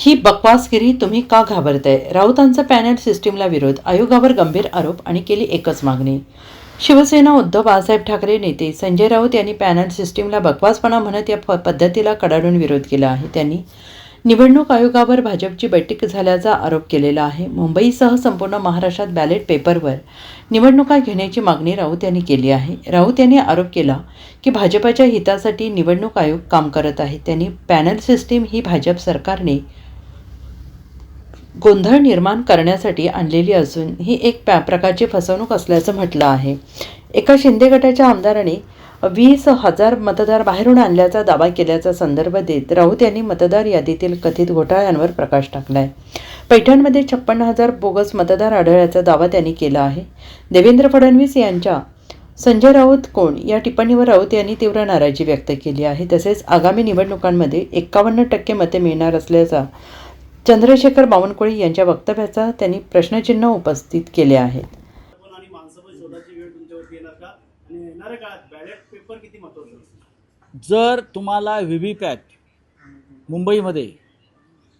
ही बकवासगिरी तुम्ही का घाबरताय? राऊतांचा पॅनल सिस्टीमला विरोध आयोगावर गंभीर आरोप आणि केली एकच मागणी. शिवसेना उद्धव बाळासाहेब ठाकरे नेते संजय राऊत यांनी पॅनल सिस्टीमला बकवासपणा म्हणत या प पद्धतीला कडाडून विरोध केला आहे. त्यांनी निवडणूक आयोगावर भाजपची बैठक झाल्याचा आरोप केलेला आहे. मुंबईसह संपूर्ण महाराष्ट्रात बॅलेट पेपरवर निवडणुका घेण्याची मागणी राऊत यांनी केली आहे. राऊत यांनी आरोप केला की भाजपाच्या हितासाठी निवडणूक आयोग काम करत आहे. त्यांनी पॅनल सिस्टीम ही भाजप सरकारने गोंधळ निर्माण करण्यासाठी आणलेली असून ही एक प्या प्रकारची फसवणूक असल्याचं म्हटलं आहे. एका शिंदे गटाच्या आमदाराने वीस हजार मतदार बाहेरून आणल्याचा दावा केल्याचा संदर्भ देत राऊत यांनी मतदार यादीतील कथित घोटाळ्यांवर प्रकाश टाकलाय. पैठणमध्ये छप्पन्न हजार बोगस मतदार आढळल्याचा दावा त्यांनी केला आहे. देवेंद्र फडणवीस यांच्या संजय राऊत कोण या टिप्पणीवर राऊत यांनी तीव्र नाराजी व्यक्त केली आहे. तसेच आगामी निवडणुकांमध्ये एक्कावन्न टक्के मते मिळणार असल्याचा चंद्रशेखर बावनकुळे यांच्या वक्तव्याचा त्यांनी प्रश्नचिन्ह उपस्थित केले आहेत. असेल जर तुम्हाला व्ही व्ही पॅट मुंबईमध्ये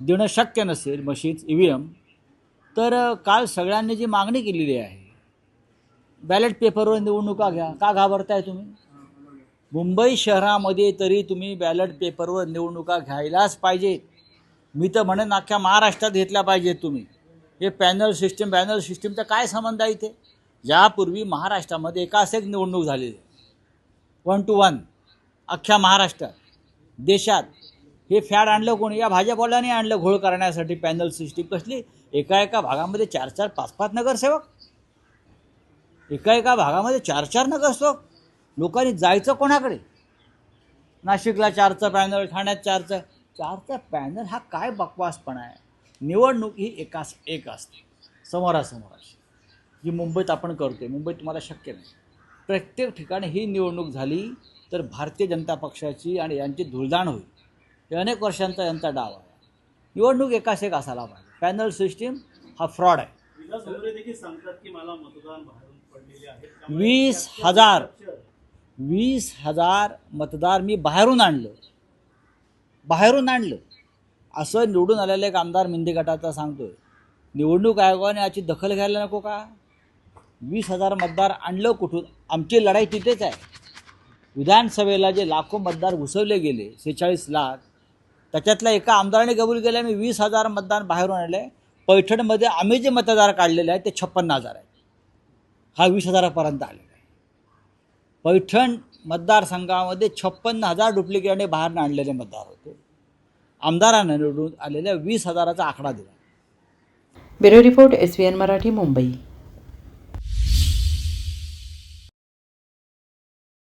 देणं शक्य नसेल मशीन्स ई व्ही एम तर काल सगळ्यांनी जी मागणी केलेली आहे बॅलेट पेपरवर निवडणुका घ्या. का घाबरताय तुम्ही? मुंबई शहरामध्ये तरी तुम्ही बॅलेट पेपरवर निवडणुका घ्यायलाच पाहिजेत. मी तर म्हणेन अख्ख्या महाराष्ट्रात घेतल्या पाहिजेत तुम्ही. हे पॅनल सिस्टीम पॅनल सिस्टीमचा काय संबंध आहे इथे? यापूर्वी महाराष्ट्रामध्ये एकाच एक निवडणूक झालेली. वन टू वन अख्ख्या महाराष्ट्रात देशात. हे फॅड आणलं कोणी? या भाजपवाल्यांनी आणलं घोळ करण्यासाठी पॅनल सिस्टीम. कसली? एका एका भागामध्ये चार चार पाच पाच नगरसेवक. एका एका भागामध्ये चार चार नगरसेवक. लोकांनी जायचं कोणाकडे? नाशिकला चारचं पॅनल ठाण्यात चारचं. चारचा पॅनल हा काय बकवासपणा आहे? निवडणूक ही एकास एक असते. समोरासमोर अशी जी मुंबईत आपण करतोय मुंबईत तुम्हाला शक्य नाही. प्रत्येक ठिकाणी ही निवडणूक झाली तर भारतीय जनता पक्षाची आणि यांची धुळदाण होईल. हे अनेक वर्षांचा यांचा डाव आहे. निवडणूक एकास एक असायला पाहिजे. पॅनल सिस्टीम हा फ्रॉड आहे. वीस हजार. वीस हजार मतदार मी बाहेरून आणलं. बाहेरून आणलं. असं निवडून आलेलं एक आमदार मिंदे गटाचा सांगतोय. निवडणूक आयोगाने याची दखल घ्यायला नको का? वीस हजार मतदार आणलं कुठून? आमची लढाई तिथेच आहे. विधानसभेला जे लाखो मतदार घुसवले गेले सेहेचाळीस लाख त्याच्यातल्या एका आमदाराने कबूल केलं मी वीस हजार मतदार बाहेरून आणले. पैठणमध्ये आम्ही जे मतदार काढलेले आहेत ते छप्पन्न हजार आहेत. हा वीस हजारापर्यंत आले. पैठण मतदारसंघामध्ये छप्पन्न हजार डुप्लिकेटने बाहेर आणलेले मतदार होते. आमदारांना निवडून आलेल्या वीस हजाराचा आकडा दिला. Bureau report S V N Marathi Mumbai.